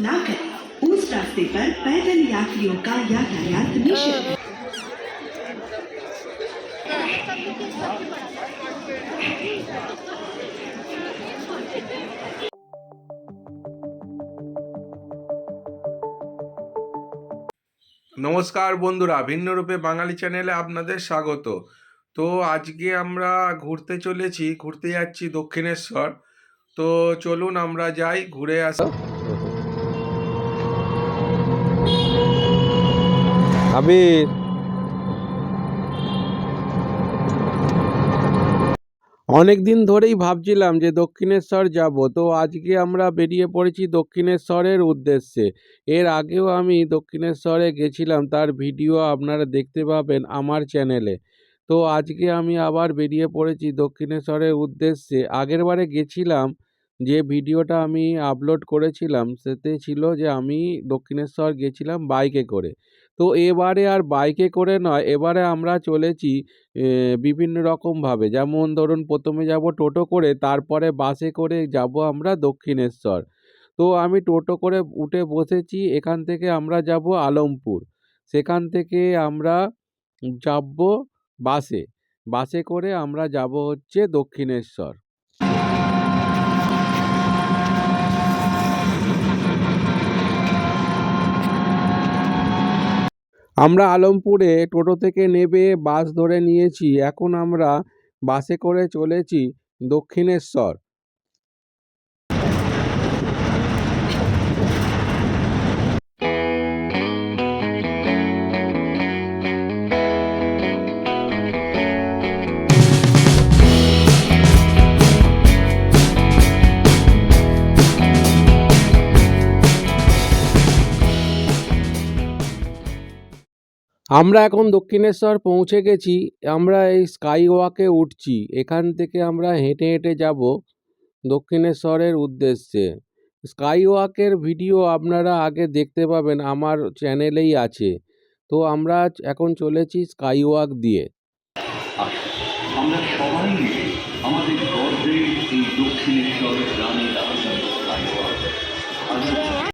ना करें उस रास्ते पर पैदल यात्रियों का यातायात निषेध है নমস্কার বন্ধুরা ভিন্নরূপে বাঙালি চ্যানেলে আপনাদের স্বাগত তো আজকে আমরা ঘুরতে চলেছি ঘুরতে যাচ্ছি দক্ষিণেশ্বর তো চলুন আমরা যাই ঘুরে আসি আবির অনেক দিন ধরেই ভাবছিলাম যে দক্ষিণেশ্বর যাব, তো আজকে আমরা বেরিয়ে পড়েছি দক্ষিণেশ্বরের উদ্দেশ্যে। এর আগেও আমি দক্ষিণেশ্বরে গেছিলাম, তার ভিডিও আপনারা দেখতে পাবেন আমার চ্যানেলে। তো আজকে আমি আবার বেরিয়ে পড়েছি দক্ষিণেশ্বরের উদ্দেশ্যে। আগেরবারে গেছিলাম, যে ভিডিওটা আমি আপলোড করেছিলাম, সেতে ছিল যে আমি দক্ষিণেশ্বর গেছিলাম বাইকে করে। তো এবারে আর বাইকে করে নয়, এবারে আমরা চলেছি বিভিন্ন রকমভাবে। যেমন ধরুন, প্রথমে যাব টোটো করে, তারপরে বাসে করে যাব আমরা দক্ষিণেশ্বর। তো আমি টোটো করে উঠে বসেছি, এখান থেকে আমরা যাব আলমপুর। সেখান থেকে আমরা যাব বাসে। বাসে করে আমরা যাব হচ্ছে দক্ষিণেশ্বর। আমরা আলমপুরে টোটো থেকে নেবে বাস ধরে নিয়েছি এখন আমরা বাসে করে চলেছি দক্ষিণেশ্বর। আমরা এখন দক্ষিণেশ্বর পৌঁছে গেছি, আমরা এই স্কাই ওয়াকে উঠছি, এখান থেকে আমরা হেঁটে হেঁটে যাব দক্ষিণেশ্বরের উদ্দেশ্যে। স্কাই ওয়াকের ভিডিও আপনারা আগে দেখতে পাবেন, আমার চ্যানেলেই আছে। তো আমরা এখন চলেছি স্কাই ওয়াক দিয়ে আমাদের গর্বের এই দক্ষিণেশ্বর গ্রামে রাজধানী আজ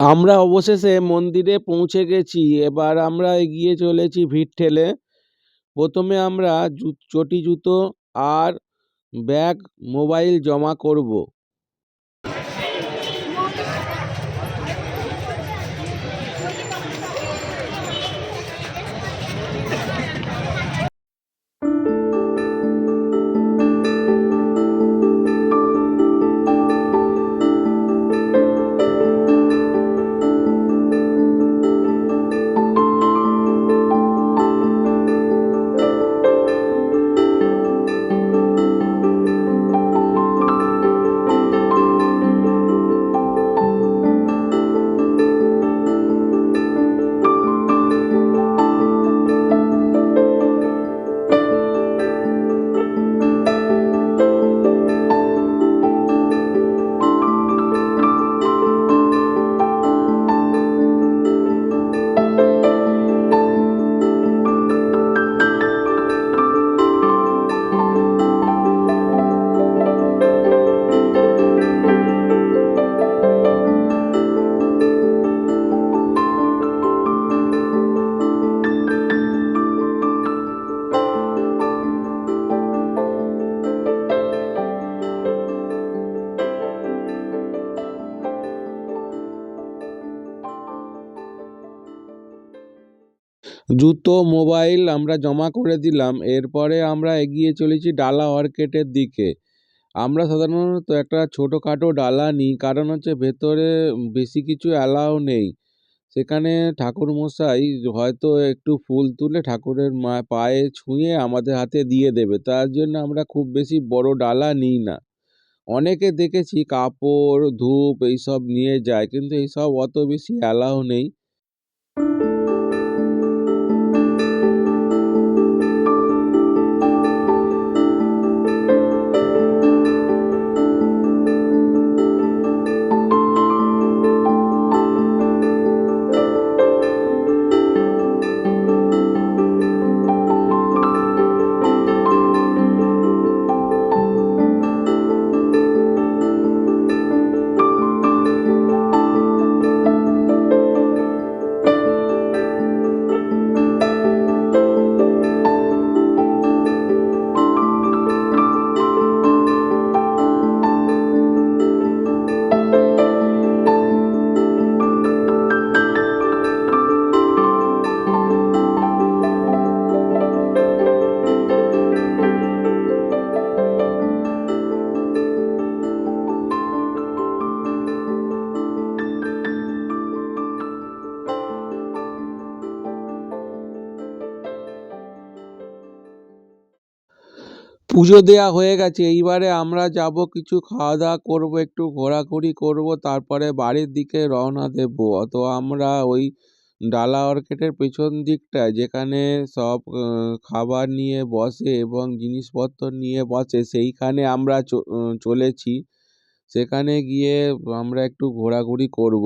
আমরা অবশেষে মন্দিরে পৌঁছে গেছি। এবার আমরা এগিয়ে চলেছি ভিড় ঠেলে। প্রথমে আমরা চটি জুতো আর ব্যাগ, মোবাইল জমা করব। জুতো মোবাইল আমরা জমা করে দিলাম, এরপরে আমরা এগিয়ে চলেছি ডালা অর্কেটের দিকে। আমরা সাধারণত একটা ছোটোখাটো ডালা নিই, কারণ হচ্ছে ভেতরে বেশি কিছু অ্যালাউ নেই। সেখানে ঠাকুরমশাই হয়তো একটু ফুল তুলে ঠাকুরের মা, পায়ে ছুঁয়ে আমাদের হাতে দিয়ে দেবে, তার জন্য আমরা খুব বেশি বড় ডালা নিই না। অনেকে দেখেছি কাপড়, ধূপ, এইসব নিয়ে যায়, কিন্তু এইসব অত বেশি অ্যালাউ নেই। পুজো দেওয়া হয়ে গেছে। এইবারে আমরা যাব, কিছু খাওয়া দাওয়া করব, একটু ঘোরাঘুরি করব, তারপরে বাড়ির দিকে রওনা দেবো। তো আমরা ওই ডালা অর্কেটের পেছন দিকটায়, যেখানে সব খাবার নিয়ে বসে এবং জিনিসপত্র নিয়ে বসে, সেইখানে আমরা চলেছি। সেখানে গিয়ে আমরা একটু ঘোরাঘুরি করব।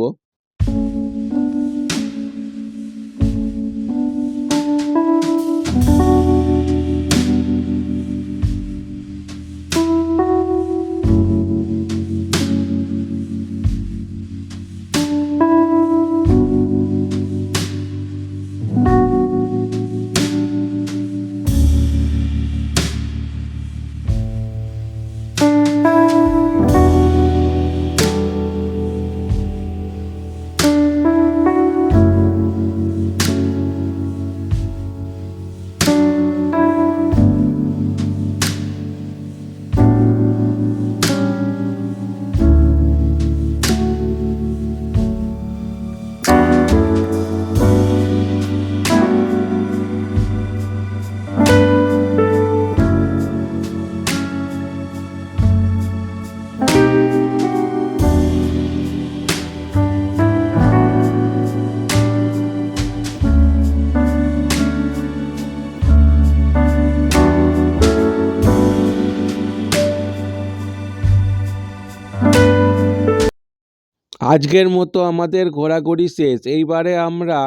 আজকের মতো আমাদের ঘোরাঘুরি শেষ। এইবারে আমরা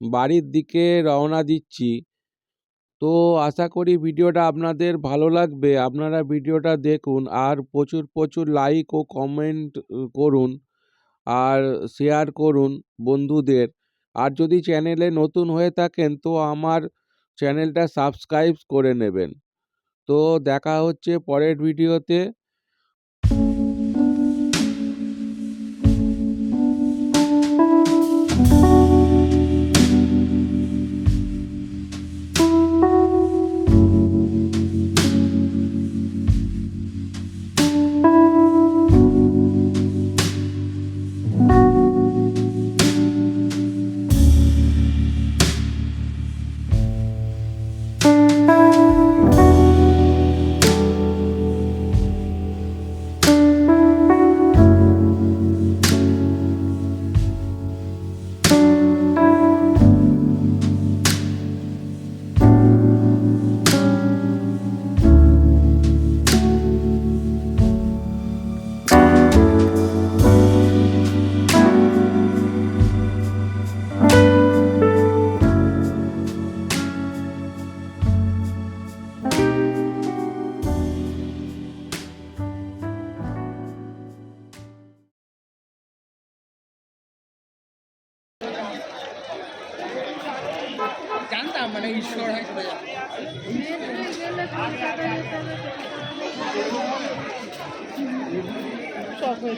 বাড়ির দিকে রওনা দিচ্ছি। তো আশা করি ভিডিওটা আপনাদের ভালো লাগবে। আপনারা ভিডিওটা দেখুন আর প্রচুর প্রচুর লাইক ও কমেন্ট করুন আর শেয়ার করুন বন্ধুদের। আর যদি চ্যানেলে নতুন হয়ে থাকেন তো আমার চ্যানেলটা সাবস্ক্রাইব করে নেবেন। তো দেখা হচ্ছে পরের ভিডিওতে ঈশ্বর হয়